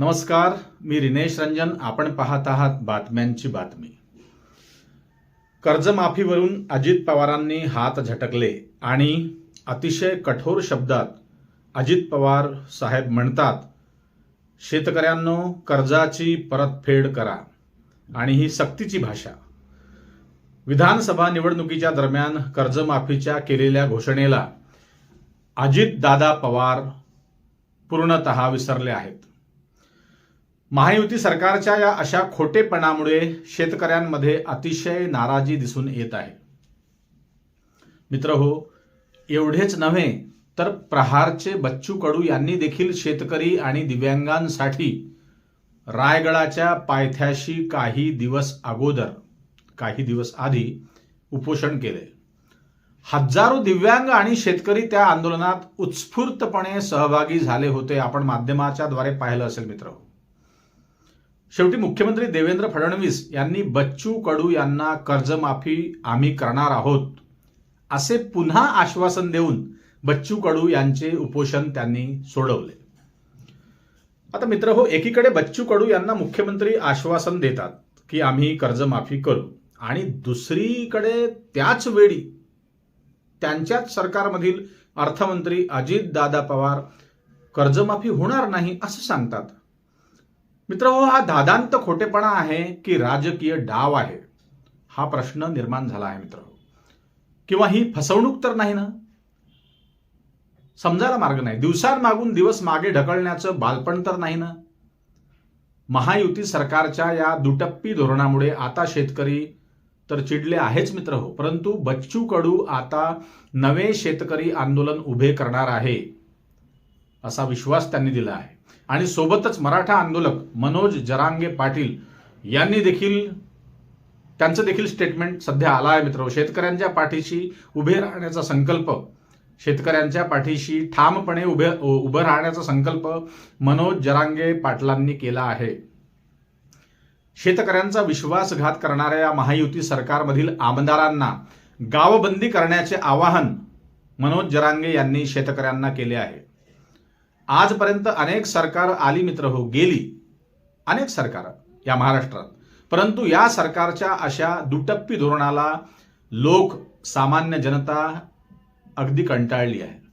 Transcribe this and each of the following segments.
नमस्कार मी रिनेश रंजन. आपण पाहत आहात बातम्यांची बातमी. कर्जमाफीवरून अजित पवारांनी हात झटकले आणि अतिशय कठोर शब्दात अजित पवार साहेब म्हणतात शेतकऱ्यांनो कर्जाची परतफेड करा आणि ही सक्तीची भाषा. विधानसभा निवडणुकीच्या दरम्यान कर्जमाफीच्या केलेल्या घोषणेला अजित दादा पवार पूर्णतः विसरले आहेत. महायुती सरकारच्या या अशा खोटेपणामुळे शेतकऱ्यांमध्ये अतिशय नाराजी दिसून येत आहे. मित्र हो एवढेच नव्हे तर प्रहारचे बच्चू कडू यांनी देखील शेतकरी आणि दिव्यांगांसाठी रायगडाच्या पायथ्याशी काही दिवस अगोदर काही दिवस आधी उपोषण केले. हजारो दिव्यांग आणि शेतकरी त्या आंदोलनात उत्स्फूर्तपणे सहभागी झाले होते आपण माध्यमाच्या द्वारे पाहिलं असेल मित्र हो. शेवटी मुख्यमंत्री देवेंद्र फडणवीस यांनी बच्चू कडू यांना कर्जमाफी आम्ही करणार आहोत. असे पुन्हा आश्वासन देऊन बच्चू कडू यांचे उपोषण त्यांनी सोडवले. आता मित्र हो एकीकडे बच्चू कडू यांना मुख्यमंत्री आश्वासन देतात की आम्ही कर्जमाफी करू आणि दुसरीकडे त्याच वेळी त्यांच्याच सरकारमधील अर्थमंत्री अजित दादा पवार कर्जमाफी होणार नाही असं सांगतात. मित्र हो हा दादांत खोटेपणा आहे की राजकीय डाव आहे? हा प्रश्न निर्माण झाला आहे मित्र किंवा ही फसवणूक तर नाही ना? समजायला मार्ग नाही. दिवसांमागून दिवस मागे ढकलण्याचं बालपण तर नाही ना? महायुती सरकारच्या या दुटप्पी धोरणामुळे आता शेतकरी तर चिडले आहेच मित्र हो. परंतु बच्चू कडू आता नवे शेतकरी आंदोलन उभे करणार आहे. असा विश्वास त्यांनी दिला आहे. आणि सोबतच मराठा आंदोलक मनोज जरांगे पाटील यांनी देखील त्यांचं देखील स्टेटमेंट सध्या आला आहे मित्र शेतकऱ्यांच्या पाठीशी उभे राहण्याचा संकल्प शेतकऱ्यांच्या पाठीशी ठामपणे उभे उभं राहण्याचा संकल्प मनोज जरांगे पाटलांनी केला आहे. शेतकऱ्यांचा विश्वासघात करणाऱ्या या महायुती सरकारमधील आमदारांना गावबंदी करण्याचे आवाहन मनोज जरांगे यांनी शेतकऱ्यांना केले आहे. आजपर्यंत अनेक सरकार आली मित्र हो गेली. अनेक सरकार या महाराष्ट्रात. परंतु या सरकारच्या अशा दुटप्पी धोरणाला लोक सामान्य जनता अगदी कंटाळली आहे.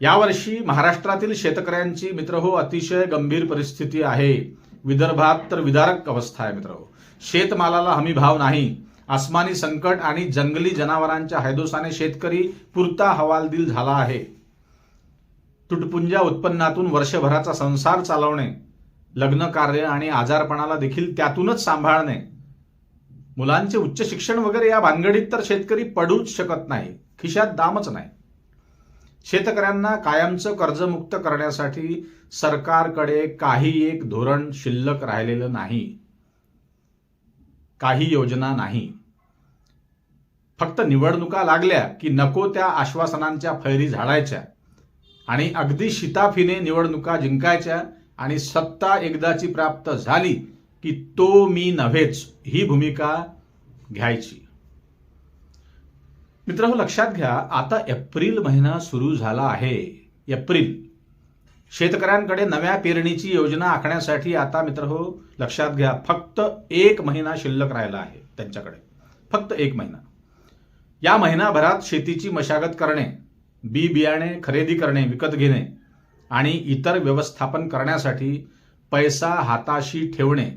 यावर्षी महाराष्ट्रातील शेतकऱ्यांची मित्र हो अतिशय गंभीर परिस्थिती आहे. विदर्भात तर विदारक अवस्था आहे मित्र हो. शेतमालाला हमी भाव नाही. आसमानी संकट आणि जंगली जनावरांच्या हैदोसाने शेतकरी पुरता हवालदिल झाला आहे. तुटपुंजा उत्पन्नातून वर्षभराचा संसार चालवणे लग्न कार्य आणि आजारपणाला देखील त्यातूनच सांभाळणे. मुलांचे उच्च शिक्षण वगैरे या भानगडीत तर शेतकरी पडूच शकत नाही खिशात दामच नाही. शेतकऱ्यांना कायमचं कर्जमुक्त करण्यासाठी सरकारकडे काही एक धोरण शिल्लक राहिलेलं नाही. काही योजना नाही. फक्त निवडणुका लागल्या की नको त्या आश्वासनांच्या फैरी झाडायच्या. आणि अगदी शिताफीने निवडणुका जिंकायच्या आणि सत्ता एकदाची प्राप्त झाली की तो मी नव्हेच ही भूमिका घ्यायची. मित्र हो लक्षात घ्या आता एप्रिल महिना सुरू झाला आहे. एप्रिल. शेतकऱ्यांकडे नव्या पेरणीची योजना आखण्यासाठी आता मित्र हो लक्षात घ्या फक्त एक महिना शिल्लक राहिला आहे त्यांच्याकडे. फक्त एक महिना. या महिनाभरात शेतीची मशागत करणे बी बियाणे खरेदी करणे विकत घेणे आणि इतर व्यवस्थापन करण्यासाठी पैसा हाताशी ठेवणे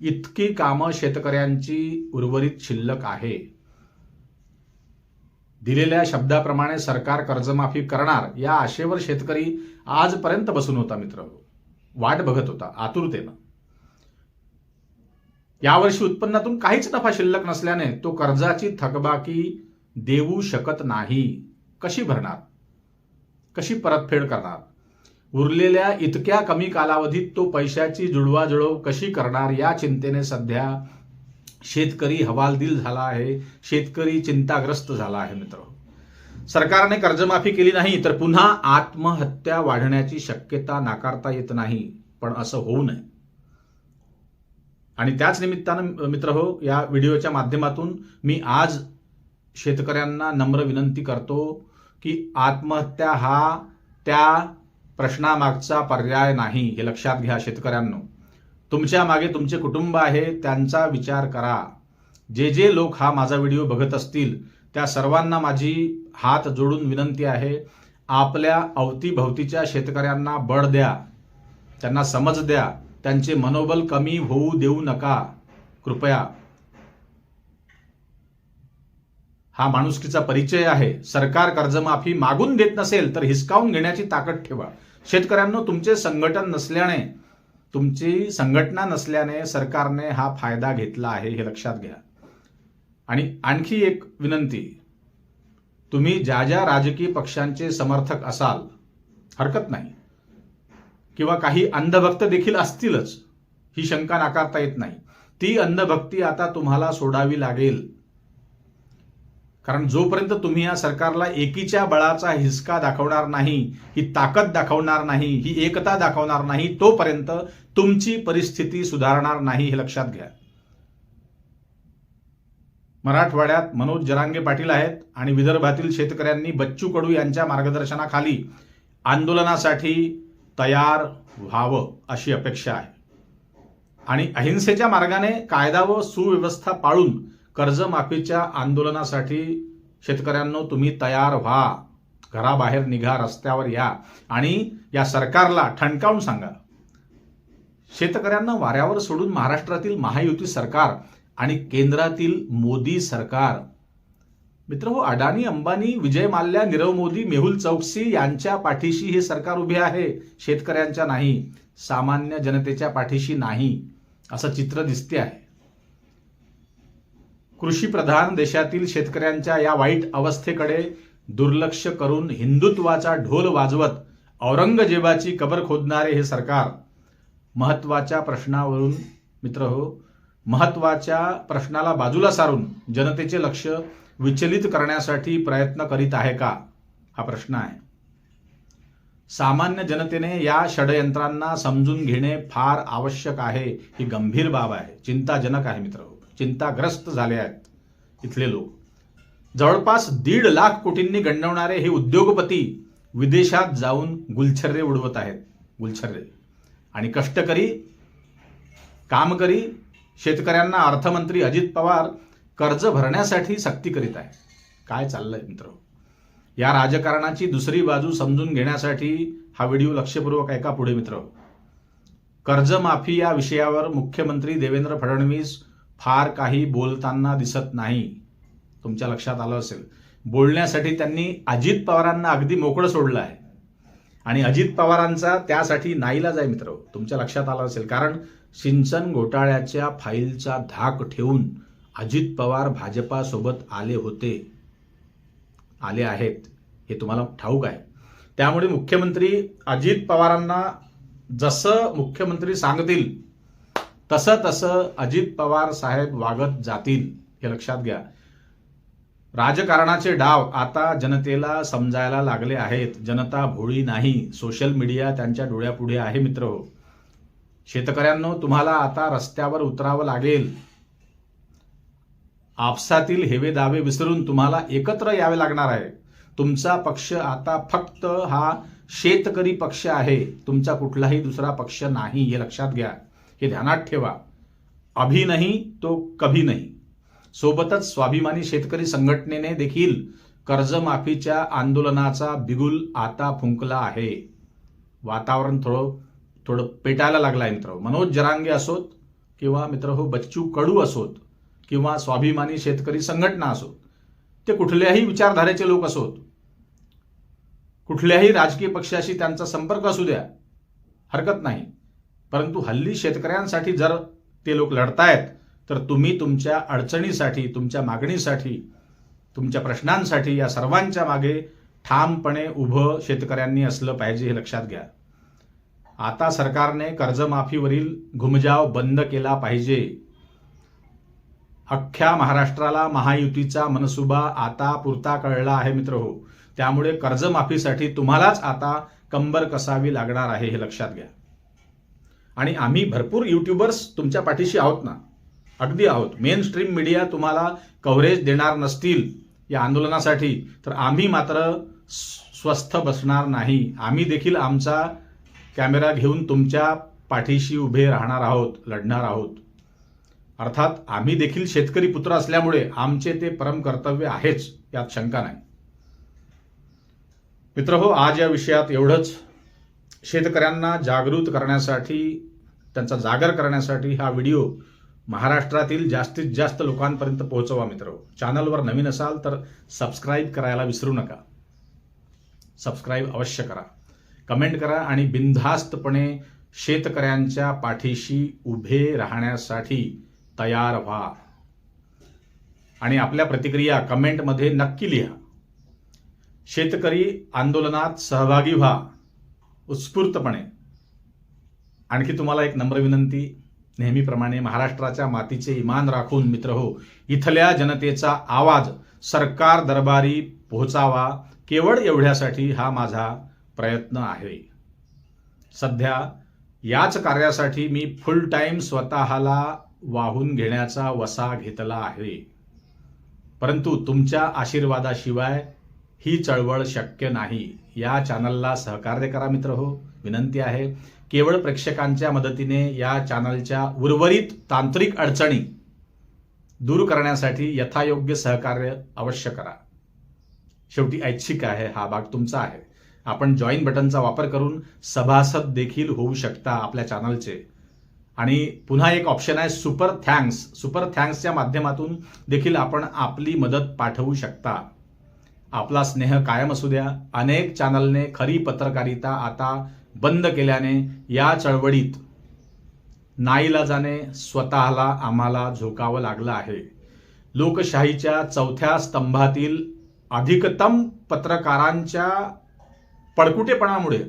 इतकी कामं शेतकऱ्यांची उर्वरित शिल्लक आहे. दिलेल्या शब्दाप्रमाणे सरकार कर्जमाफी करणार या आशेवर शेतकरी आजपर्यंत बसून होता मित्र. वाट बघत होता आतुरतेनं. यावर्षी उत्पन्नातून काहीच नफा शिल्लक नसल्याने तो कर्जाची थकबाकी देऊ शकत नाही. कशी भरणार? कशी परतफेड करणार? उरलेल्या इतक्या कमी कालावधीत तो पैशाची जुळवाजुळव कशी करणार या चिंतेने सध्या शेतकरी हवालदिल झाला आहे शेतकरी चिंताग्रस्त झाला आहे मित्र. सरकारने कर्जमाफी केली नाही तर पुन्हा आत्महत्या वाढण्याची शक्यता नाकारता येत नाही पण असं होऊ नये. आणि त्याच निमित्तानं मित्र हो या व्हिडिओच्या माध्यमातून मी आज शेतकऱ्यांना नम्र विनंती करतो की आत्महत्या हा त्या प्रश्नामागचा पर्याय नाही हे लक्षात घ्या शेतकऱ्यांनो. तुमच्या मागे तुमचे कुटुंब आहे त्यांचा विचार करा. जे जे लोक हा माझा व्हिडिओ बघत असतील त्या सर्वांना माझी हात जोडून विनंती आहे आपल्या अवतीभवतीच्या शेतकऱ्यांना बळ द्या त्यांना समज द्या त्यांचे मनोबल कमी होऊ देऊ नका. कृपया हा माणुसकीचा परिचय आहे. सरकार कर्जमाफी मागून देत नसेल तर हिसकावून घेण्याची ताकद ठेवा. शेतकऱ्यांनो तुमचे संघटन नसल्याने तुमची संघटना नसल्याने सरकारने हा फायदा घेतला आहे हे लक्षात घ्या. आणि आणखी एक विनंती तुम्ही ज्या ज्या राजकीय पक्षांचे समर्थक असाल हरकत नाही. किंवा काही अंधभक्त देखील असतीलच ही शंका नाकारता येत नाही. ती अंधभक्ती आता तुम्हाला सोडावी लागेल. कारण जोपर्यंत तुम्ही या सरकारला एकीच्या बळाचा हिसका दाखवणार नाही ही ताकद दाखवणार नाही ही एकता दाखवणार नाही तोपर्यंत तुमची परिस्थिती सुधारणार नाही हे लक्षात घ्या. मराठवाड्यात मनोज जरांगे पाटील आहेत आणि विदर्भातील शेतकऱ्यांनी बच्चू कडू यांच्या मार्गदर्शनाखाली आंदोलनासाठी तयार व्हावं अशी अपेक्षा आहे. आणि अहिंसेच्या मार्गाने कायदा व सुव्यवस्था पाळून कर्जमाफीच्या आंदोलनासाठी शेतकऱ्यांनो तुम्ही तयार व्हा. घराबाहेर निघा रस्त्यावर या. आणि या सरकारला ठणकावून सांगा. शेतकऱ्यांना वाऱ्यावर सोडून महाराष्ट्रातील महायुती सरकार आणि केंद्रातील मोदी सरकार. मित्र हो अडाणी अंबानी विजय माल्या नीरव मोदी मेहुल चौकसी यांच्या पाठीशी हे सरकार उभे आहे. शेतकऱ्यांच्या नाही. सामान्य जनतेच्या पाठीशी नाही. असं चित्र दिसते आहे. कृषीप्रधान देशातील शेतकऱ्यांच्या या वाईट अवस्थेकडे दुर्लक्ष करून हिंदुत्वाचा ढोल वाजवत औरंगजेबाची कबर खोदणारे हे सरकार महत्त्वाच्या प्रश्नावरून मित्र हो महत्त्वाच्या प्रश्नाला बाजूला सारून जनतेचे लक्ष विचलित करण्यासाठी प्रयत्न करीत आहे का? हा प्रश्न आहे. सामान्य जनतेने या षडयंत्रांना समजून घेणे फार आवश्यक आहे ही गंभीर बाब आहे चिंताजनक आहे मित्र हो. चिंताग्रस्त झाले आहेत इथले लोक. जवळपास दीड लाख कोटींनी गंडवणारे हे उद्योगपती विदेशात जाऊन गुलछर्रे उडवत आहेत. गुलछर्रे. आणि कष्टकरी कामकरी शेतकऱ्यांना अर्थमंत्री अजित पवार कर्ज भरण्यासाठी सक्ती करीत आहे काय चाललंय मित्र? या राजकारणाची दुसरी बाजू समजून घेण्यासाठी हा व्हिडिओ लक्षपूर्वक ऐका पुढे मित्र. कर्जमाफी या विषयावर मुख्यमंत्री देवेंद्र फडणवीस फार काही बोलताना दिसत नाही. तुमच्या लक्षात आलं असेल. बोलण्यासाठी त्यांनी अजित पवारांना अगदी मोकळं सोडलं आहे. आणि अजित पवारांचा त्यासाठी नाईलाज आहे मित्र. तुमच्या लक्षात आलं असेल. कारण सिंचन घोटाळ्याच्या फाईलचा धाक ठेवून अजित पवार भाजपासोबत आले होते. आले आहेत. हे तुम्हाला ठाऊक आहे. त्यामुळे मुख्यमंत्री अजित पवारांना जसं मुख्यमंत्री सांगतील तसं तसं अजित पवार साहेब वागत जातील हे लक्षात घ्या. राजकारणाचे डाव आता जनतेला समजायला लागले आहेत. जनता भोळी नाही. सोशल मीडिया त्यांच्या डोळ्यापुढे आहे मित्र. हो शेतकऱ्यांनो तुम्हाला आता रस्त्यावर उतरावं लागेल. आपसातील हेवे दावे विसरून तुम्हाला एकत्र यावे लागणार आहे. तुमचा पक्ष आता फक्त हा शेतकरी पक्ष आहे. तुमचा कुठलाही दुसरा पक्ष नाही हे लक्षात घ्या. हे ध्यानात ठेवा. अभी नाही तो कभी नाही. सोबतच स्वाभिमानी शेतकरी संघटनेने देखील कर्जमाफीच्या आंदोलनाचा बिगुल आता फुंकला आहे. वातावरण थोडं थोडं पेटायला लागलं आहे मित्र मनोज जरांगे असोत किंवा मित्र हो बच्चू कडू असोत किंवा स्वाभिमानी शेतकरी संघटना असोत ते कुठल्याही विचारधारेचे लोक असोत कुठल्याही राजकीय पक्षाशी त्यांचा संपर्क असू द्या हरकत नाही. परंतु हल्ली शेतकऱ्यांसाठी जर ते लोक लढतायत तर तुम्ही तुमच्या अडचणीसाठी तुमच्या मागणीसाठी तुमच्या प्रश्नांसाठी या सर्वांच्या मागे ठामपणे उभं शेतकऱ्यांनी असलं पाहिजे हे लक्षात घ्या. आता सरकारने कर्जमाफीवरील घुमजाव बंद केला पाहिजे. अख्ख्या महाराष्ट्राला महायुतीचा मनसुबा आता पुरता कळला आहे मित्र हो. त्यामुळे कर्जमाफीसाठी तुम्हालाच आता कंबर कसावी लागणार आहे हे लक्षात घ्या. आणि आम्ही भरपूर यूट्यूबर्स तुमच्या पाठीशी आहोत ना. अगदी आहोत. मेन स्ट्रीम मीडिया तुम्हाला कव्हरेज देणार नसतील या आंदोलनासाठी. तर आम्ही मात्र स्वस्थ बसणार नाही. आम्ही देखील आमचा कॅमेरा घेऊन तुमच्या पाठीशी उभे राहणार आहोत लढणार आहोत. अर्थात आम्ही देखील शेतकरी पुत्र असल्यामुळे आमचे ते परम कर्तव्य आहेच यात शंका नाही. मित्र हो आज या विषयात एवढंच. शेतकऱ्यांना जागृत करण्यासाठी त्यांचा जागर करण्यासाठी हा व्हिडिओ महाराष्ट्रातील जास्तीत जास्त लोकांपर्यंत पोहोचवा मित्र. चॅनलवर नवीन असाल तर सबस्क्राईब करायला विसरू नका. सबस्क्राईब अवश्य करा. कमेंट करा आणि बिनधास्तपणे शेतकऱ्यांच्या पाठीशी उभे राहण्यासाठी तयार व्हा. आणि आपल्या प्रतिक्रिया कमेंटमध्ये नक्की लिहा. शेतकरी आंदोलनात सहभागी व्हा. उत्स्फूर्तपणे. आणखी तुम्हाला एक नम्र विनंती नेहमीप्रमाणे महाराष्ट्राच्या मातीचे इमान राखून मित्र हो इथल्या जनतेचा आवाज सरकार दरबारी पोहोचावा केवळ एवढ्यासाठी हा माझा प्रयत्न आहे. सध्या याच कार्यासाठी मी फुल टाईम स्वतःला वाहून घेण्याचा वसा घेतला आहे. परंतु तुमच्या आशीर्वादाशिवाय ही चळवळ शक्य नाही. या चॅनलला सहकार्य करा मित्र हो. विनंती आहे. केवळ प्रेक्षकांच्या मदतीने या चॅनलच्या उर्वरित तांत्रिक अडचणी दूर करण्यासाठी यथायोग्य सहकार्य अवश्य करा. शेवटी ऐच्छिक आहे हा भाग तुमचा आहे. आपण जॉईन बटनचा वापर करून सभासद देखील होऊ शकता आपल्या चॅनलचे आणि पुन्हा एक ऑप्शन आहे सुपर थँक्स सुपर थँक्सच्या माध्यमातून देखील आपण आपली मदत पाठवू शकता. आपला स्नेह कायम असू द्या. अनेक चॅनलने खरी पत्रकारिता आता बंद केल्याने या चळवळीत नाईलाजाने स्वतःला आम्हाला झोकावं लागलं आहे. लोकशाहीच्या चौथ्या स्तंभातील अधिकतम पत्रकारांच्या पडकुटेपणामुळे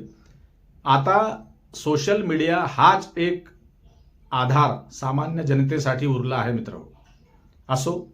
आता सोशल मीडिया हाच एक आधार सामान्य जनतेसाठी उरला आहे मित्र. असो.